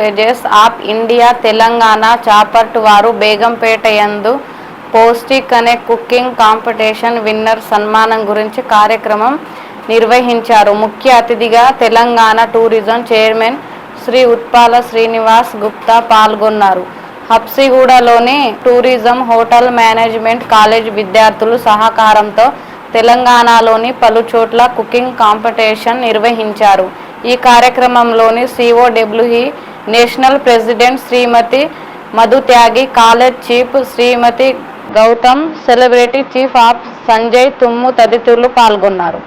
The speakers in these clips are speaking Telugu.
Pages of India Telangana chapter వారు బేగంపేట యందు పౌష్టిక్ అనే కుకింగ్ కాంపిటీషన్ విన్నర్ సన్మానం గురించి కార్యక్రమం నిర్వహించారు. ముఖ్య అతిథిగా తెలంగాణ టూరిజం చైర్మన్ శ్రీ ఉత్పాల శ్రీనివాస్ గుప్తా పాల్గొన్నారు. హబ్సిగూడలోని టూరిజం హోటల్ మేనేజ్మెంట్ కాలేజ్ విద్యార్థులు సహకారంతో తెలంగాణలోని పలు చోట్ల కుకింగ్ కాంపిటీషన్ నిర్వహించారు. ఈ కార్యక్రమంలోని COWE national president Shrimati Madhu Tyagi college chief Shrimati Gautam celebrity chief of Sanjay Thummu తదితరులు పాల్గొన్నారు.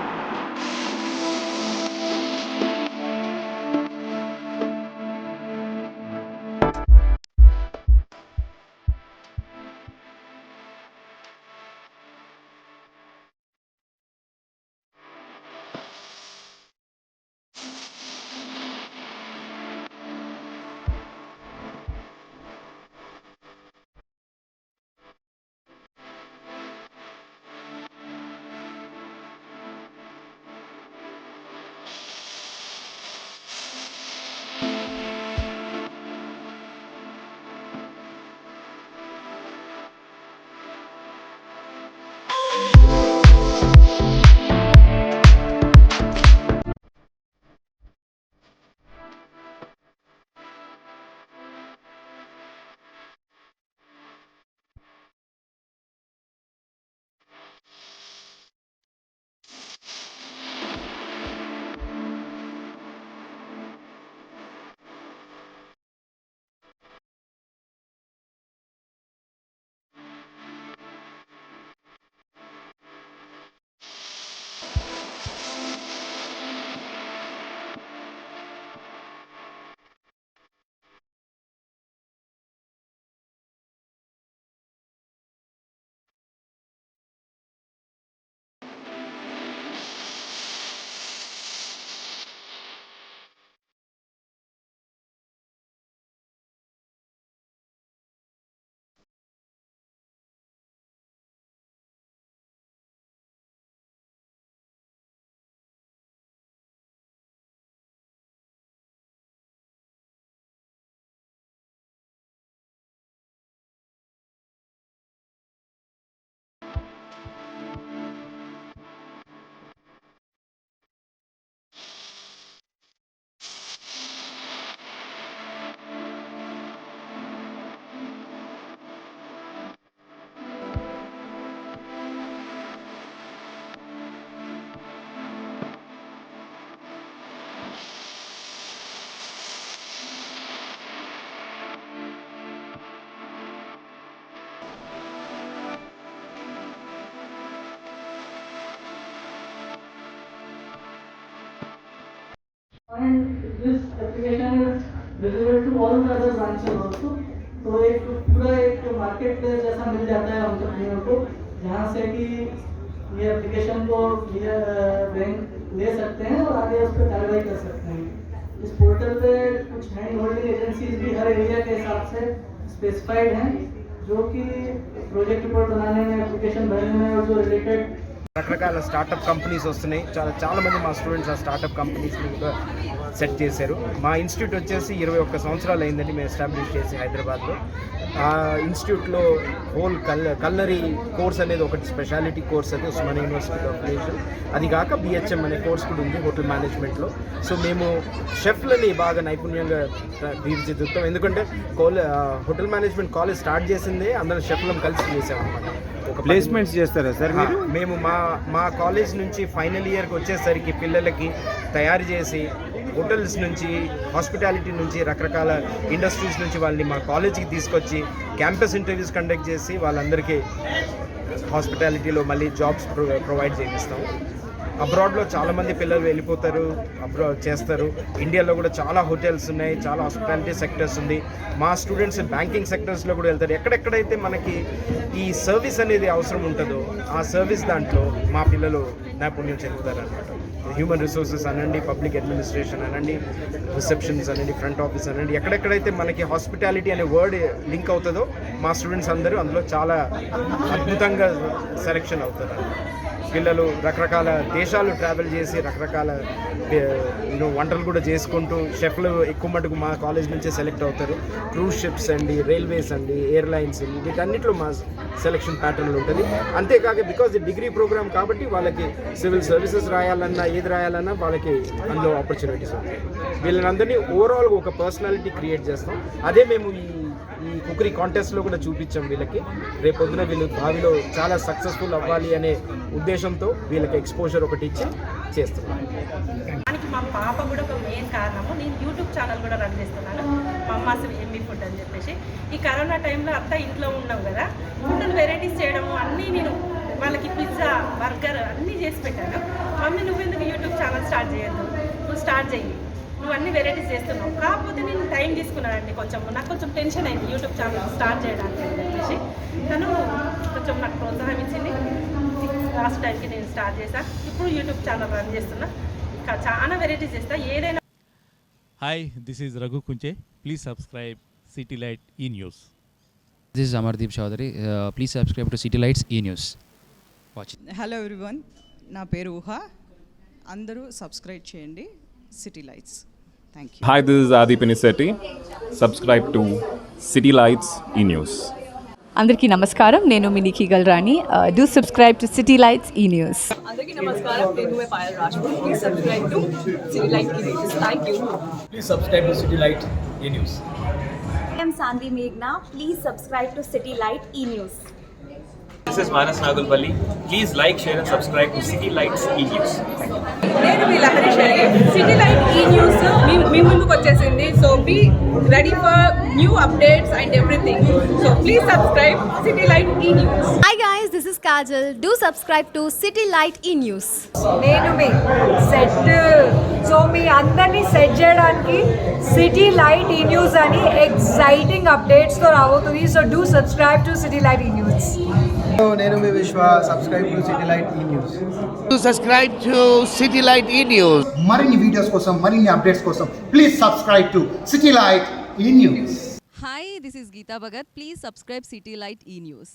ये एप्लीकेशन को ये बैंक ले सकते हैं और आगे उस पर कार्रवाई कर सकते हैं। इस पोर्टल पे कुछ हैंड होल्डिंग एजेंसीज भी हर एरिया के हिसाब से स्पेसिफाइड हैं, जो कि प्रोजेक्ट रिपोर्ट बनाने में एप्लीकेशन भरने में और जो रिलेटेड రకరకాల స్టార్టప్ కంపెనీస్ వస్తున్నాయి. చాలా చాలా మంది మా స్టూడెంట్స్ ఆ స్టార్టప్ కంపెనీస్ని కూడా సెట్ చేశారు. మా ఇన్స్టిట్యూట్ వచ్చేసి ఇరవై ఒక్క సంవత్సరాలు అయిందండి మేము ఎస్టాబ్లిష్ చేసి హైదరాబాద్లో. ఆ ఇన్స్టిట్యూట్లో హోల్ కల్ కల్లరీ కోర్స్ అనేది ఒకటి స్పెషాలిటీ కోర్స్ అది ఉస్మాన్ యూనివర్సిటీ ఆఫ్ నేషన్ అది కాక బిహెచ్ఎం అనే కోర్స్ కూడా ఉంది హోటల్ మేనేజ్మెంట్లో సో మేము షెఫ్లని బాగా నైపుణ్యంగా తీర్చిదిద్దుతాం ఎందుకంటే కోల్ హోటల్ మేనేజ్మెంట్ కాలేజ్ స్టార్ట్ చేసిందే అందరం షెఫ్లం కలిసి ఒక పది- ప్లేస్మెంట్స్ చేస్తారా సార్ మీరు? మేము మా మా కాలేజ్ నుంచి ఫైనల్ ఇయర్కి వచ్చేసరికి పిల్లలకి తయారు చేసి హోటల్స్ నుంచి హాస్పిటాలిటీ నుంచి రకరకాల ఇండస్ట్రీస్ నుంచి వాళ్ళని మా కాలేజ్కి తీసుకొచ్చి క్యాంపస్ ఇంటర్వ్యూస్ కండక్ట్ చేసి వాళ్ళందరికీ హాస్పిటాలిటీలో మళ్ళీ జాబ్స్ ప్రొవైడ్ చేయిస్తాం అబ్రాడ్లో చాలామంది పిల్లలు వెళ్ళిపోతారు అబ్రాడ్ చేస్తారు. ఇండియాలో కూడా చాలా హోటల్స్ ఉన్నాయి చాలా హాస్పిటాలిటీ సెక్టర్స్ ఉంది. మా స్టూడెంట్స్ బ్యాంకింగ్ సెక్టర్స్లో కూడా వెళ్తారు. ఎక్కడెక్కడైతే మనకి ఈ సర్వీస్ అనేది అవసరం ఉంటుందో ఆ సర్వీస్ దాంట్లో మా పిల్లలు నైపుణ్యం చెందుతారనమాట హ్యూమన్ రిసోర్సెస్ అనండి పబ్లిక్ అడ్మినిస్ట్రేషన్ అనండి రిసెప్షన్స్ అనండి ఫ్రంట్ ఆఫీస్ అనండి. ఎక్కడెక్కడైతే మనకి హాస్పిటాలిటీ అనే వర్డ్ లింక్ అవుతుందో మా స్టూడెంట్స్ అందరూ అందులో చాలా అద్భుతంగా సెలెక్షన్ అవుతారు పిల్లలు రకరకాల దేశాలు ట్రావెల్ చేసి రకరకాల వంటలు కూడా చేసుకుంటూ షెఫ్లు ఎక్కువ మటుకు మా కాలేజ్ నుంచే సెలెక్ట్ అవుతారు. క్రూజ్ షిప్స్ అండి రైల్వేస్ అండి ఎయిర్లైన్స్ అండి వీటన్నిటిలో మా సెలెక్షన్ ప్యాటర్న్లు ఉంటుంది. అంతేకాక బికాజ్ ది డిగ్రీ ప్రోగ్రామ్ కాబట్టి వాళ్ళకి సివిల్ సర్వీసెస్ రాయాలన్నా ఏది రాయాలన్నా వాళ్ళకి అందులో ఆపర్చునిటీస్ ఉంటాయి. వీళ్ళనందరినీ ఓవరాల్గా ఒక పర్సనాలిటీ క్రియేట్ చేస్తాం. అదే మేము ఈ ఈ కుకరీ కాంటెస్ట్లో కూడా చూపించాం వీళ్ళకి. రేపొద్దున వీళ్ళు భావిలో చాలా సక్సెస్ఫుల్ అవ్వాలి అనే ఉద్దేశం ఉద్దేశంతో వీళ్ళకి ఎక్స్పోజర్ ఒకటి ఇచ్చి చేస్తున్నాను దానికి మా పాప కూడా ఒక మెయిన్ కారణము. నేను యూట్యూబ్ ఛానల్ కూడా రన్ చేస్తున్నాను. మా అమ్మాస్ ఎంబీ ఫుడ్ అని చెప్పేసి. ఈ కరోనా టైంలో అంతా ఇంట్లో ఉన్నాం కదా. ఫుడ్ వెరైటీస్ చేయడము అన్నీ నేను వాళ్ళకి పిజ్జా బర్గర్ అన్నీ చేసి పెట్టాను. మమ్మీ నువ్వెందుకు యూట్యూబ్ ఛానల్ స్టార్ట్ చేయొద్దు? నువ్వు స్టార్ట్ చెయ్యి. నువ్వు అన్ని వెరైటీస్ చేస్తున్నావు. కాకపోతే నేను టైం తీసుకున్నానండి కొంచెం. నాకు కొంచెం టెన్షన్ అయింది యూట్యూబ్ ఛానల్ స్టార్ట్ చేయడానికి అని చెప్పేసి. తను కొంచెం నాకు ప్రోత్సాహం ఇచ్చింది. లాస్ట్ టైంకి నేను స్టార్ట్ చేశాను ఇప్పుడు యూట్యూబ్ ఛానల్ రన్ చేస్తున్నా ఇంకా చాలా వెరైటీస్ చేస్తా ఏదైనా Hi, this is Raghu Kunche. Please subscribe City Light E News. This is Amardeep Chaudhary. Uh, please subscribe to City Lights E News. Watch. Hello everyone నా పేరు ఊహ అందరూ సబ్స్క్రైబ్ చేయండి city lights thank you Hi, this is Adi Pinisetti. Subscribe to City Lights E News. అందరికీ నమస్కారం నేను మీ Nikhi Galrani do subscribe to city lights ఈ న్యూస్ అందరికీ నమస్కారం నేను మీ Payal Rajpur please subscribe to city light thank you Please subscribe to City Light E News. I am Sandhi Meghna. Please subscribe to City Light E This is Manas Nagulpalli. Please like, share, and subscribe to City Lights E News. నేను మీ Lahari Sharif city light E news మీ ముందుకు వచ్చేసింది so be ready for new updates and everything so please subscribe city light E news Hi guys, this is Kajal. Do subscribe to City Light E News. నేను మీ సెట్ సో మీ అందరినీ సెట్ చేయడానికి సిటీ లైట్ ఈ న్యూస్ అని ఎక్సైటింగ్ అప్డేట్స్తో రాబోతుంది so do subscribe to city light E news నేను మీ Vishwa subscribe to city light E news మరిన్ని వీడియోస్ కోసం మరిన్ని అప్డేట్స్ కోసం please subscribe to city light E news hi this is Geeta Bhagat please subscribe city light E news